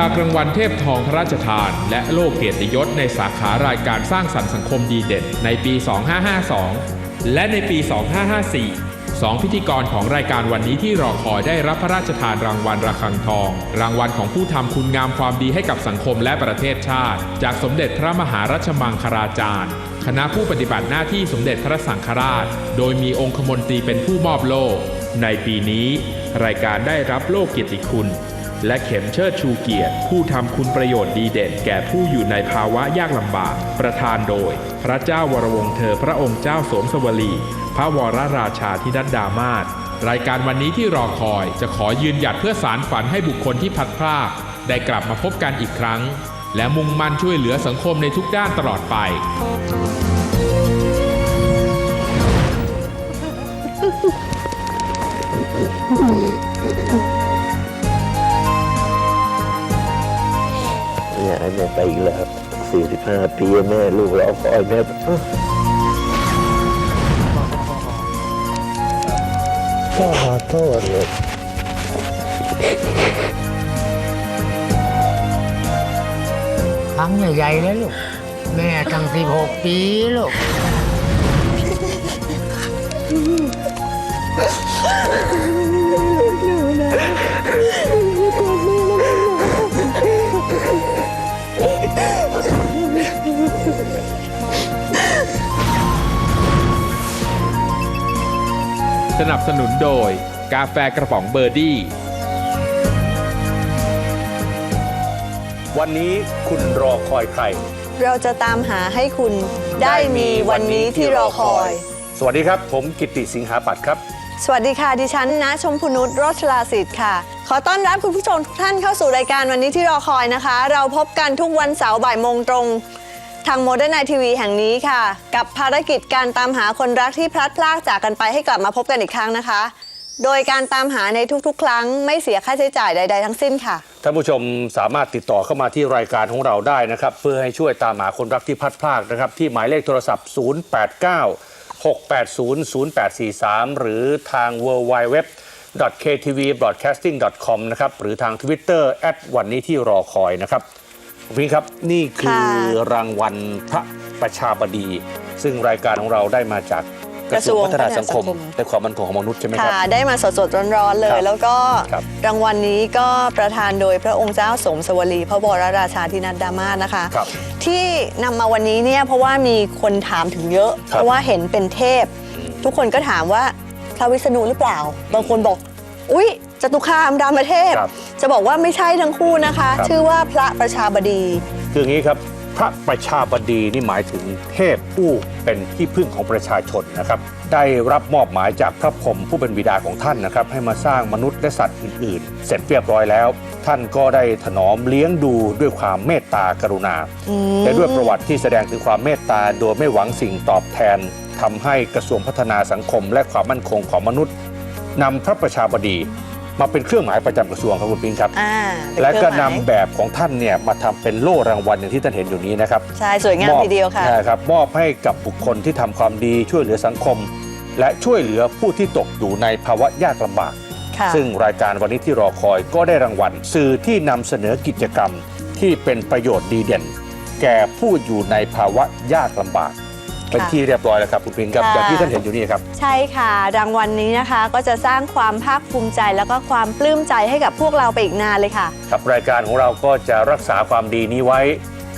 จากรางวัลเทพทองพระราชทาน และโล่เกียรติยศในสาขารายการสร้างสรรค์สังคมดีเด่นในปี 2552 และในปี 2554สองพิธีกรของรายการวันนี้ที่รอคอยได้รับพระราชทานรางวัลระฆังทอง รางวัลของผู้ทำคุณงามความดีให้กับสังคมและประเทศชาติ จากสมเด็จพระมหารัชมังคลาจารย์ คณะผู้ปฏิบัติหน้าที่สมเด็จพระสังฆราช โดยมีองคมนตรีเป็นผู้มอบโล่ในปีนี้ รายการได้รับโล่เกียรติคุณ และเข็มเชิดชูเกียรติ ผู้ทำคุณประโยชน์ดีเด่นแก่ผู้อยู่ในภาวะยากลำบาก ประธานโดย พระเจ้าวรวงเธอพระองค์เจ้าสมสวลี พระวรราชาธินัดดามาศรายการวันนี้ที่รอคอยจะขอยืนหยัดเพื่อสารฝันให้บุคคลที่พัดพรากได้กลับมาพบกันอีกครั้ง และมุ่งมั่นช่วยเหลือสังคมในทุกด้านตลอดไป เนี่ยแม่ไปอีกแล้วสี่สิบห้าปีแม่ลูกเราคอยแม่พ่อขอโทษเลยครั้งใหญ่ๆแล้วลูก แม่ตั้งสิบหกปีลูก นับสนุนโดย กาแฟกระป๋องเบอร์ดี้ วันนี้คุณรอคอยใคร เราจะตามหาให้คุณได้มีวันนี้ที่รอคอย สวัสดีครับ ผมกิตติสิงหาปัตย์ครับ สวัสดีค่ะ ดิฉันนะชมพูนุชโรชลาสิทธิ์ค่ะ ขอต้อนรับคุณผู้ชมทุกท่านเข้าสู่รายการวันนี้ที่รอคอยนะคะ เราพบกันทุกวันเสาร์บ่ายโมงตรง ทางโมเดิร์นไนทีวีแห่งนี้ค่ะ กับภารกิจการตามหาคนรักที่พลัดพรากจากกันไปให้กลับมาพบกันอีกครั้งนะคะ โดยการตามหาในทุกๆ ครั้งไม่เสียค่าใช้จ่ายใด ๆ ทั้งสิ้นค่ะ ท่านผู้ชมสามารถติดต่อเข้ามาที่รายการของเราได้นะครับ เพื่อให้ช่วยตามหาคนรักที่พลัดพรากนะครับ ที่หมายเลขโทรศัพท์ 089 680 0843 หรือทาง w w w ktvbroadcasting.com นะครับ หรือทาง Twitter แอดวันนี้ที่รอคอยนะครับ พี่ครับนี่คือค่ะรางวัลพระประชาบดี ซึ่งรายการของเราได้มาจากกระทรวงพัฒนาสังคมและความมั่นคงของมนุษย์ใช่ไหมครับค่ะได้มาสดๆร้อนๆเลครัยบแล้วก็ครับรางวัลนี้ก็ประทานโดยพระองค์เจ้าสมสวลีพระบรราชาธินัดดามาศนะคะครับที่นำมาวันนี้เนี่ยเพราะว่ามีคนถามถึงเยอะครับเพราะว่าเห็นเป็นเทพ ทุกคนก็ถามว่าพระวิษณุหรือเปล่า บางคนบอก อุ๊ยจตุคามรามเทพ ครับ จะบอกว่าไม่ใช่ทั้งคู่นะคะครับชื่อว่าพระประชาบดี คืออย่างนี้ครับ พระประชาบดีนี่หมายถึงเทพผู้เป็นที่พึ่งของประชาชนนะครับ ได้รับมอบหมายจากพระพรหมผู้เป็นบิดาของท่านนะครับ ให้มาสร้างมนุษย์และสัตว์อื่นๆ เสร็จเรียบร้อยแล้ว ท่านก็ได้ถนอมเลี้ยงดูด้วยความเมตตากรุณา และด้วยประวัติที่แสดงถึงความเมตตาโดยไม่หวังสิ่งตอบแทนทำให้กระทรวงพัฒนาสังคม และความมั่นคงของมนุษย์ นำพระประชาบดีมาเป็นเครื่องหมายประจำกระทรวงครับคุณปิงครับ อ่าเป็นและเคก็รื่องหนำมายแบบของท่านเนี่ยมาทำเป็นโล่รางวัลอย่างที่ท่านเห็นอยู่นี้นะครับ ใช่สวยงามอบทีเดียวค่ะใช่ครับมอบให้กับบุคคลที่ทำความดีช่วยเหลือสังคม และช่วยเหลือผู้ที่ตกอยู่ในภาวะยากลำบาก ค่ะ ซึ่งรายการวันนี้ที่รอคอยก็ได้รางวัล สื่อที่นำเสนอกิจกรรมที่เป็นประโยชน์ดีเด่น แก่ผู้อยู่ในภาวะยากลำบาก เป็นที่เรียบร้อยแล้วครับคุณพิงครับค่ะ อย่างที่ท่านเห็นอยู่นี่ครับ ใช่ค่ะ รางวัลนี้นะคะ ก็จะสร้างความภาคภูมิใจ แล้วก็ความปลื้มใจให้กับพวกเราไปอีกนานเลยค่ะ ครับรายการของเราก็จะรักษาความดีนี้ไว้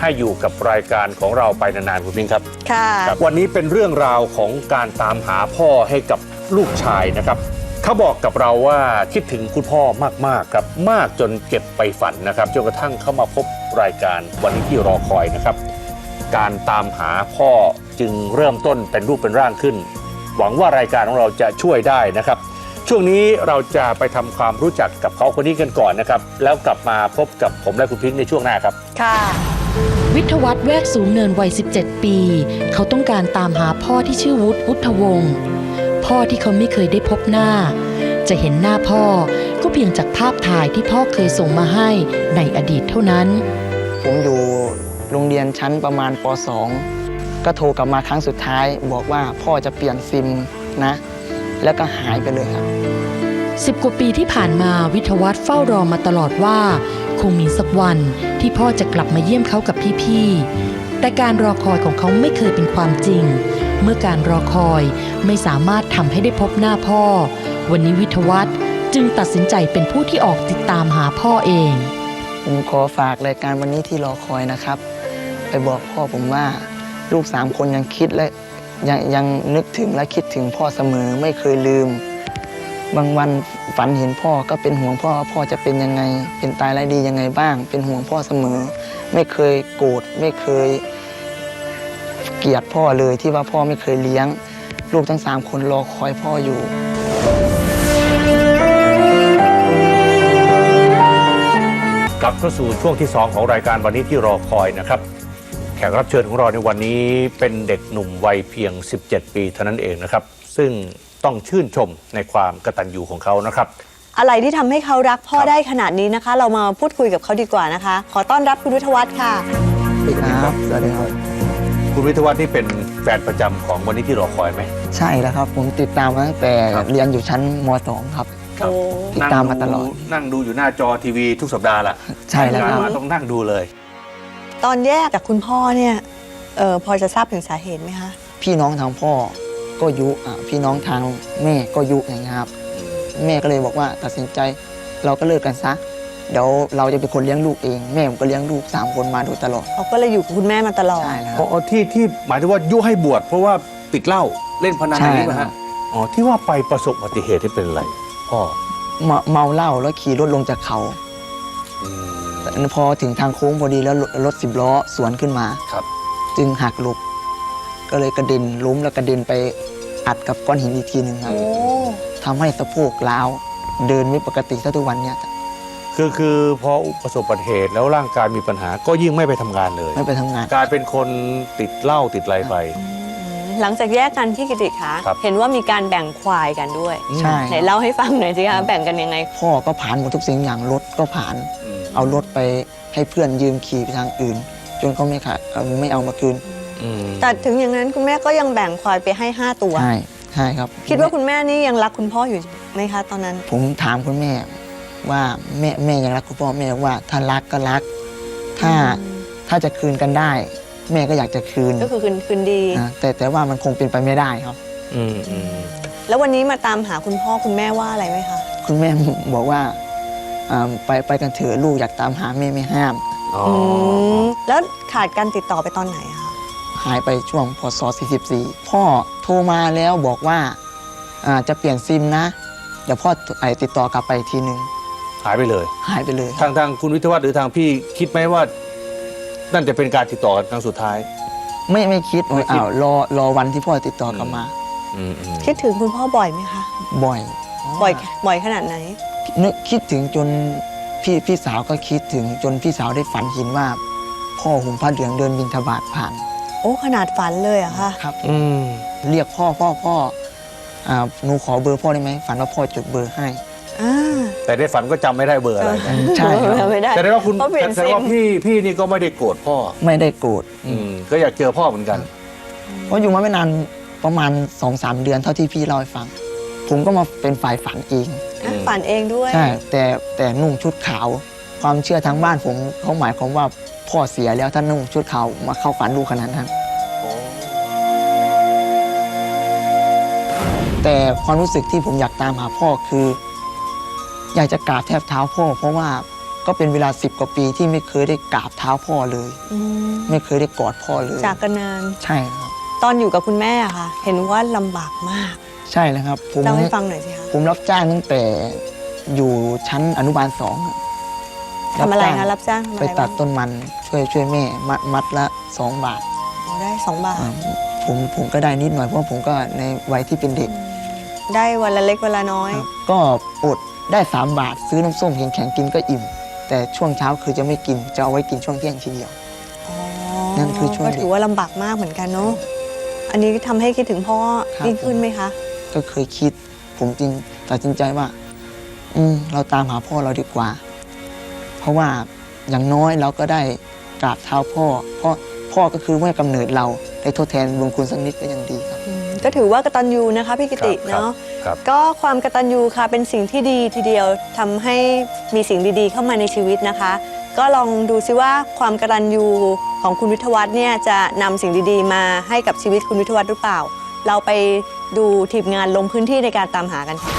ให้อยู่กับรายการของเราไปนานๆคุณพิงครับ ค่ะ ครับวันนี้เป็นเรื่องราวของการตามหาพ่อให้กับลูกชายนะครับ เขาบอกกับเราว่าคิดถึงคุณพ่อมากๆครับมากจนเก็บไปฝันนะครับจนกระทั่งเข้ามาพบรายการวันนี้ที่รอคอยนะครับ การตามหาพ่อ จึงเริ่มต้นเป็นรูปเป็นร่างขึ้น หวังว่ารายการของเราจะช่วยได้นะครับ ช่วงนี้เราจะไปทำความรู้จักกับเขาคนนี้กันก่อนนะครับ แล้วกลับมาพบกับผมและคุณพิงค์ในช่วงหน้าครับ ค่ะ วิทยวัฒน์แวกสูงเนินวัย 17 ปี เขาต้องการตามหาพ่อที่ชื่อวุฒิวุฒวงศ์พ่อที่เขาไม่เคยได้พบหน้า จะเห็นหน้าพ่อก็เพียงจากภาพถ่ายที่พ่อเคยส่งมาให้ในอดีตเท่านั้น ผมอยู่โรงเรียนชั้นประมาณป .2 ก็โทรกลับมาครั้งสุดท้าย บอกว่าพ่อจะเปลี่ยนซิมนะ แล้วก็หายไปเลยครับสิบกว่าปีที่ผ่านมาวิทยวัฒน์เฝ้ารอมาตลอดว่า คงมีสักวันที่พ่อจะกลับมาเยี่ยมเขากับพี่ๆแต่การรอคอยของเขาไม่เคยเป็นความจริง เมื่อการรอคอยไม่สามารถทำให้ได้พบหน้าพ่อ วันนี้วิทยวัฒน์จึงตัดสินใจเป็นผู้ที่ออกติดตามหาพ่อเองผมขอฝากรายการวันนี้ที่รอคอยนะครับ ไปบอกพ่อผมว่า ลูกสามคนยังคิดและยังยังนึกถึงและคิดถึงพ่อเสมอไม่เคยลืม บางวันฝันเห็นพ่อก็เป็นห่วงพ่อพ่อจะเป็นยังไง เป็นตายไรดียังไงบ้าง เป็นห่วงพ่อเสมอ ไม่เคยโกรธไม่เคย เกลียดพ่อเลยที่ว่าพ่อไม่เคยเลี้ยง ลูกทั้งสามคนรอคอยพ่ออยู่กลับเข้าสู่ช่วงที่ 2 ของรายการวันนี้ที่รอคอยนะครับ แขกรับเชิญของเราในวันนี้เป็นเด็กหนุ่มวัยเพียง 17 ปีเท่านั้นเองนะครับ ซึ่งต้องชื่นชมในความกตัญญูของเขานะครับ อะไรที่ทำให้เขารักพ่อครับได้ขนาดนี้นะคะ เรามาพูดคุยกับเขาดีกว่านะคะ ขอต้อนรับคุณวิทยวัฒน์ค่ะ สวัสดีครับ สวัสดีครับ คุณวิทยวัฒน์นี่เป็นแฟนประจำของวันนี้ที่รอคอยไหม ใช่แล้วครับ ผมติดตามมาตั้งแต่ครับ เรียนอยู่ชั้นม .2 ครับโอ้ติดตามมาตลอด นั่งดูอยู่หน้าจอทีวีทุกสัปดาห์ละใช่แล้วครับมาต้องนั่งดูเลย ตอนแยกจากคุณพ่อเนี่ยเออพอจะทราบถึงสาเหตุไหมคะพี่น้องทางพ่อก็ยุอะพี่น้องทางแม่ก็ยุอย่างเงี้ยครับ แม่ก็เลยบอกว่าตัดสินใจเราก็เลิกกันซะเดี๋ยวเราจะเป็นคนเลี้ยงลูกเอง แม่ผมก็เลี้ยงลูกสามคนมาโดยตลอดเขาก็เลยอยู่กับคุณแม่มาตลอด ใช่แล้วเพราะที่ที่หมายถึงว่ายุให้บวชเพราะว่าติดเหล้าเล่นพนันอย่างนี้ป่ะใช่ครัฮะบ อ๋อที่ว่าไปประสบอุบัติเหตุที่เป็นอะไรพ่อเมาเมาเหล้าแล้วขี่รถลงจากเขา อืม พอถึงทางโค้งพอดีแล้วรถรถสิบล้อสวนขึ้นมาครับ จึงหักหลบก็เลยกระเด็นล้มแล้วกระเด็นไปอัดกับก้อนหินอีกทีหนึ่งครับโอ้ทำให้สะโพกล้าวเดินไม่ปกติถ้าทุกวันเนี้ยคือคือพอประสบอุบัติเหตุแล้วร่างกายมีปัญหาก็ยิ่งไม่ไปทำงานเลย ไม่ไปทำงานกลายเป็นคนติดเหล้าติดอะไรไป หลังจากแยกกันพี่กิติคะครับเห็นว่ามีการแบ่งควายกันด้วยใช่ไหนเล่าให้ฟังหน่อยสิคะแบ่งกันยังไง พ่อก็ผ่านหมดทุกสิ่งอย่างรถก็ผ่านอืม เอารถไปให้เพื่อนยืมขี่ไปทางอื่น จนเขาไม่ขาดเอาไม่เอามาคืนอืมแต่ถึงอย่างนั้นคุณแม่ก็ยังแบ่งควายไปให้ 5 ตัว ใช่ใช่ครับ คิดว่าคุณแม่นี่ยังรักคุณพ่ออยู่ไหมคะตอนนั้น ผมถามคุณแม่ว่าแม่แม่ยังรักคุณพ่อแม่บอกว่า ถ้ารักก็รัก ถ้าถ้าจะคืนกันได้ แม่ก็อยากจะคืนก็คือคืนคืนดี นะแต่แต่ว่ามันคงเป็นไปไม่ได้ครับ อืมอืมแล้ววันนี้มาตามหาคุณพ่อคุณแม่ว่าอะไรไหมคะ คุณแม่บอกว่าอ่า ไปไปกันเถอะลูกอยากตามหาแม่ไม่ห้าม อ๋ออืมแล้วขาดการติดต่อไปตอนไหนอะคะหายไปช่วงพศ44 พ่อโทรมาแล้วบอกว่าอ่าจะเปลี่ยนซิมนะ เดี๋ยวพ่อไอติดต่อกลับไปอีกทีหนึ่งหายไปเลย หายไปเลย ทางทางคุณวิทยวัฒน์หรือทางพี่คิดไหมว่า นั่นจะเป็นการติดต่อกันครั้งสุดท้าย ไม่ไม่คิดไม่คิด อ้าวรอรอวันที่พ่อติดต่อกลับมาอืมอืมคิดถึงคุณพ่อบ่อยไหมคะ บ่อยบ่อยบ่อยขนาดไหน นึกคิดถึงจนพี่พี่สาวก็คิดถึงจนพี่สาวได้ฝันเห็นว่า พ่อห่มผ้าเหลืองเดินบินทบาทผ่านโอ้ขนาดฝันเลยอะค่ะครับ อืมเรียกพ่อพ่อพ่ออ่าหนูขอเบอร์พ่อได้ไหมฝันว่าพ่อจดเบอร์ให้ อ่า แต่ในฝันก็จำไม่ได้เบอร์อะไรนะใช่ครับไม่ได้แต่ได้ว่าคุณเพราะเปลี่ยนแต่ซิว่ามพี่พี่นี่ก็ไม่ได้โกรธพ่อไม่ได้โกรธอืมก็อยากเจอพ่อเหมือนกัน เพราะอยู่มาไม่นานประมาณ2อสเดือนเท่าที่พี่เล่าให้ฟัง ผมก็มาเป็นฝ่ายฝันเองอะฝันเองด้วยใช่แต่แต่นุ่งชุดขาว ความเชื่อทางบ้านผมเขาหมายความว่าพ่อเสียแล้วถ้านุ่งชุดขาวมาเข้าฝันลูกขนาดนั้นแต่ความรู้สึกที่ผมอยากตามหาพ่อคือ อยากจะกราบแทบเท้าพ่อ เพราะว่าก็เป็นเวลาสิบกว่าปีที่ไม่เคยได้กราบเท้าพ่อเลยอืมไม่เคยได้กอดพ่อเลยจากกันนานใช่ครับตอนอยู่กับคุณแม่อะค่ะ เห็นว่าลำบากมาก ใช่แล้วครับผมเล่าให้ฟังหน่อยสิคะผมรับจ้างตั้งแต่อยู่ชั้นอนุบาลสองอะทำอะไรจ้างคะรับจ้างทำอะไปไรตับ้าดงต้นมันช่วยช่วยแม่มัดมัดละสองบาทอ๋อได้สองบาท อ่าผมผมก็ได้นิดหน่อยเพราะว่าผมก็ในวัยที่เป็นเด็กได้วันละเล็กวันละน้อย ครับก็อดได้3บาท ซื้อน้ำส้มแข็งๆกินก็อิ่ม แต่ช่วงเช้าคือจะไม่กินจะเอาไว้กินช่วงเที่ยงทีเดียว อ๋อนั่นคือช่วงก็เด็กถือว่าลำบากมากเหมือนกันเนาะ อันนี้ทำให้คิดถึงพ่อครับ ยิ่งขึ้นไหมคะ ก็เคยคิด ผมจริงตัดสินใจว่า อืมเราตามหาพ่อเราดีกว่า เพราะว่าอย่างน้อยเราก็ได้กราบเท้าพ่อ เพราะพ่อก็คือแม่กำเนิดเราได้ทดแทนบุญคุณสักนิดก็ยังดีครับอืมก็ถือว่ากตัญญูนะคะพี่กิติครับเนาะครับก็ความกตัญญูค่ะเป็นสิ่งที่ดีทีเดียวทำให้มีสิ่งดีๆ เข้ามาในชีวิตนะคะ ก็ลองดูซิว่าความกตัญญูของคุณวิทยวัฒน์เนี่ยจะนำสิ่งดีๆ มาให้กับชีวิตคุณวิทยวัฒน์หรือเปล่า เราไป ดูทีมงานลงพื้นที่ในการตามหากันค่ะ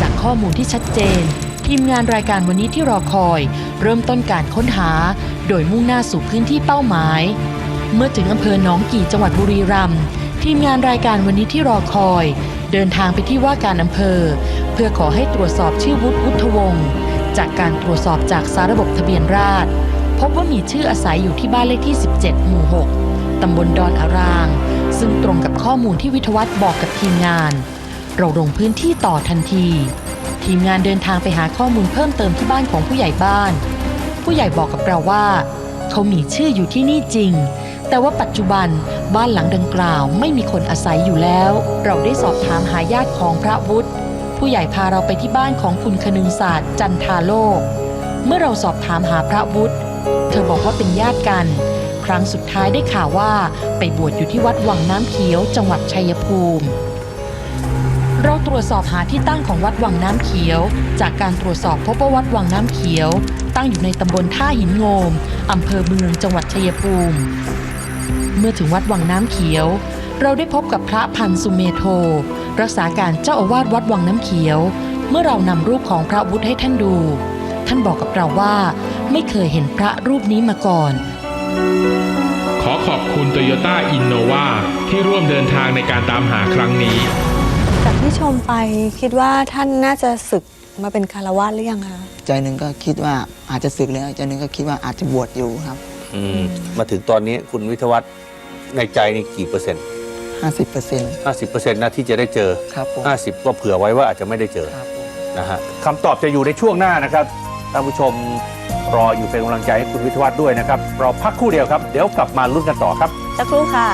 จากข้อมูลที่ชัดเจน ทีมงานรายการวันนี้ที่รอคอย เริ่มต้นการค้นหา โดยมุ่งหน้าสู่พื้นที่เป้าหมาย เมื่อถึงอำเภอหนองกี่จังหวัดบุรีรัมย์ทีมงานรายการวันนี้ที่รอคอย เดินทางไปที่ว่าการอำเภอ เพื่อขอให้ตรวจสอบชื่อวุฒิวุฒวงศ์จากการตรวจสอบจากสาระบบทะเบียนราษฎรพบว่ามีชื่ออาศัยอยู่ที่บ้านเลขที่ 17 หมู่ 6 ตำบลดอนอาราง ซึ่งตรงกับข้อมูลที่วิทวัฒน์บอกกับทีมงาน เราลงพื้นที่ต่อทันที ทีมงานเดินทางไปหาข้อมูลเพิ่มเติมที่บ้านของผู้ใหญ่บ้าน ผู้ใหญ่บอกกับเราว่า เขามีชื่ออยู่ที่นี่จริง แต่ว่าปัจจุบันบ้านหลังดังกล่าวไม่มีคนอาศัยอยู่แล้ว เราได้สอบถามหาญาติของพระวุฒิผู้ใหญ่พาเราไปที่บ้านของคุณคนึงศาสตร์จันทาโลก เมื่อเราสอบถามหาพระวุฒิเธอบอกว่าเป็นญาติกัน รั้งสุดท้ายได้ข่าวว่า ไปบวชอยู่ที่วัดวังน้ำเขียว จังหวัดชัยภูมิ เราตรวจสอบหาที่ตั้งของวัดวังน้ำเขียว จากการตรวจสอบพบว่าวัดวังน้ำเขียว ตั้งอยู่ในตำบลท่าหินโงมอำเภอเมืองจังหวัดชัยภูมิ เมื่อถึงวัดวังน้ำเขียว เราได้พบกับพระพันสุเมโท รักษาการเจ้าอาวาสวัดวังน้ำเขียว เมื่อเรานำรูปของพระวุฒิให้ท่านดู ท่านบอกกับเราว่าไม่เคยเห็นพระรูปนี้มาก่อน ขอขอบคุณ Toyota Innova ที่ร่วมเดินทางในการตามหาครั้งนี้ จากที่ชมไปคิดว่าท่านน่าจะศึกมาเป็นคารวะหรือยังคะ ใจหนึ่งก็คิดว่าอาจจะสึกแล้ว ใจหนึ่งก็คิดว่าอาจจะบวชอยู่ครับ อืมมาถึงตอนนี้คุณวิทยวัฒน์ในใจนี่กี่เปอร์เซ็นต์50%เปอร์เซ็นต์ห้าสิบเปอร์เซ็นต์นะที่จะได้เจอครับผมห้าสิบก็เผื่อไว้ว่าอาจจะไม่ได้เจอ ครับผม นะฮะคำตอบจะอยู่ในช่วงหน้านะครับท่านผู้ชม รออยู่เป็นกำลังใจให้คุณวิทยวัฒน์ด้วยนะครับเราพักครู่เดียวครับ เดี๋ยวกลับมาลุ้นกันต่อครับสักครู่ค่ะ